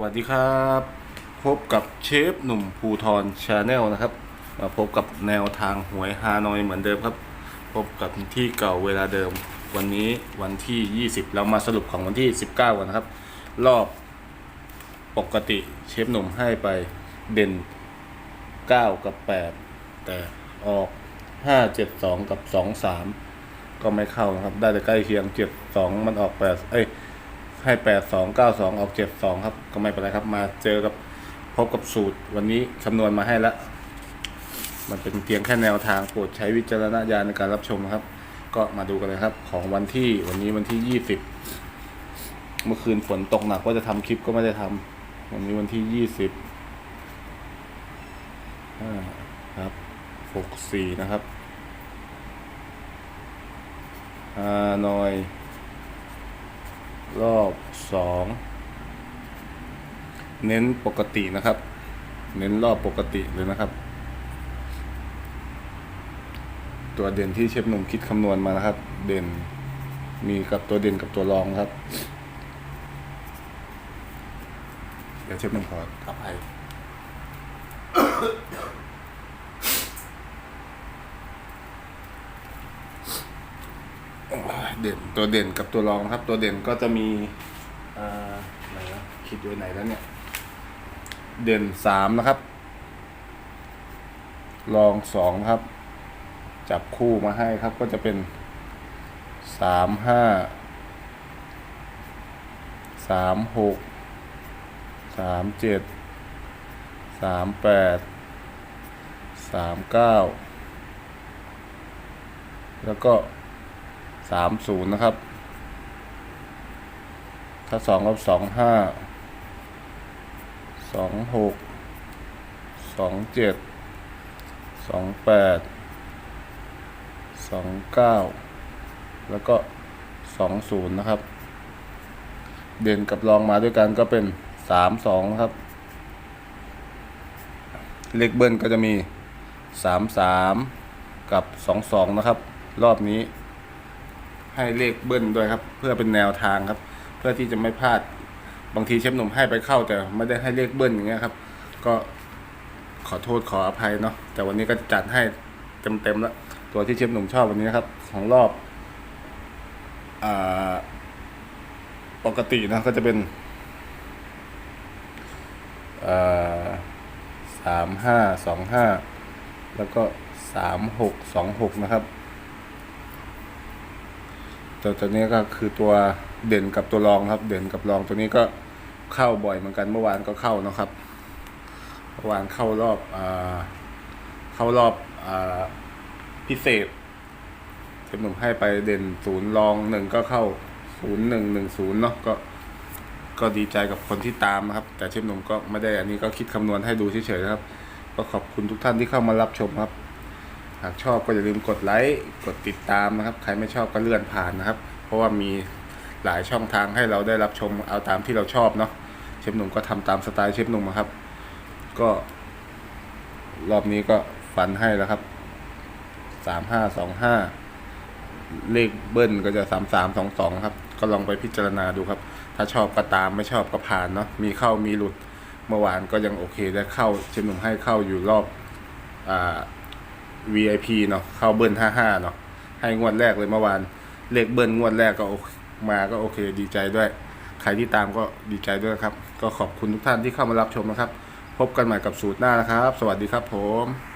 วัสดีครับ พบกับเชฟหนุ่มภูทรชาแนลนะครับมาพบกับแนวทางหวยฮานอยเหมือนเดิมครับ พบกับที่เก่าเวลาเดิม วันนี้วันที่ 20 เรามาสรุปของวันที่ 19กันนะครับ รอบปกติเชฟหนุ่มให้ไปเด่น 9 กับ 8 แต่ออก 5 7 2 กับ 2 3 ก็ไม่เข้านะครับ ได้แต่ใกล้เคียง 7 2 มันออก8เอ้ย ให้แปดสองเก้าสองออกเจ็ดสองครับ ก็ไม่เป็นไรครับ มาเจอกับพบกับสูตรวันนี้คำนวณมาให้แล้ว มันเป็นเพียงแค่แนวทางโปรดใช้วิจารณญาณในการรับชมนะครับ ก็มาดูกันเลยครับ ของวันที่วันนี้วันที่ยี่สิบเมื่อคืนฝนตกหนักว่าจะทำคลิปก็ไม่ได้ทำวันนี้วันที่ยี่สิบห้าครับหกสี่นะครับฮานอย รอบสองเน้นปกตินะครับ เน้นรอบปกติเลยนะครับ ตัวเด่นที่เชฟหนุ่มคิดคำนวณมานะครับ เด่นมีกับตัวเด่นกับตัวรองครับ เดี๋ยวเชฟหนุ่มขออภัย เด่นตัวเด่นกับตัวรองครับ ตัวเด่นก็จะมีอ่าไหนวะคิดอยู่ไหนแล้วเนี่ย เด่นสามนะครับ รองสองครับ จับคู่มาให้ครับก็จะเป็นสามห้าสามหกสามเจ็ดสามแปดสามเก้าแล้วก็ สามศูนย์นะครับ ถ้าสองกับสองห้าสองหกสองเจ็ดสองแปดสองเก้าแล้วก็สองศูนย์นะครับ เด่นกับรองมาด้วยกันก็เป็นสามสองนะครับ เลขเบิ้ลก็จะมีสามสามกับสองสองนะครับ รอบนี้ ให้เลขเบิ้ลด้วยครับ เพื่อเป็นแนวทางครับ เพื่อที่จะไม่พลาดบางทีเชฟหนุ่มให้ไปเข้าแต่ไม่ได้ให้เลขเบิ้ลอย่างเงี้ยครับ ก็ขอโทษขออภัยเนาะแต่วันนี้ก็จัดให้เต็มๆแล้วตัวที่เชฟหนุ่มชอบวันนี้นะครับของรอบอปกตินะก็จะเป็นสามห้าสองห้าแล้วก็สามหกสองหกนะครับ ตัวตัวนี้ก็คือตัวเด่นกับตัวรองครับ เด่นกับรองตัวนี้ก็เข้าบ่อยเหมือนกันเมื่อวานก็เข้านะครับเมื่อวานเข้ารอบอ่าเข้ารอบอ่าพิเศษเทปหนุ่มให้ไปเด่นศูนย์รองหนึ่งก็เข้าศูนย์หนึ่งหนึ่งศูนย์เนาะก็ก็ดีใจกับคนที่ตามนะครับ แต่เชฟหนุ่มก็ไม่ได้อันนี้ก็คิดคำนวณให้ดูเฉยๆนะครับ ก็ขอบคุณทุกท่านที่เข้ามารับชมครับ หากชอบก็อย่าลืมกดไลค์กดติดตามนะครับ ใครไม่ชอบก็เลื่อนผ่านนะครับ เพราะว่ามีหลายช่องทางให้เราได้รับชมเอาตามที่เราชอบเนาะเชฟหนุ่มก็ทำตามสไตล์เชฟหนุ่มอะครับ ก็ รอบนี้ก็ฟันให้แล้วครับสามห้าสองห้าเลขเบิ้ลก็จะสามสามสองสองครับ ก็ลองไปพิจารณาดูครับ ถ้าชอบก็ตามไม่ชอบก็ผ่านเนาะมีเข้ามีหลุดเมื่อวานก็ยังโอเคได้เข้าเชฟหนุ่มให้เข้าอยู่รอบอ่า VIP เนาะเข้าเบิ้ลห้าห้าเนาะให้งวดแรกเลยเมื่อวาน เลขเบิ้ลงวดแรกก็มาก็โอเคดีใจด้วย ใครที่ตามก็ดีใจด้วยครับ ก็ขอบคุณทุกท่านที่เข้ามารับชมนะครับ พบกันใหม่กับสูตรหน้านะครับ สวัสดีครับผม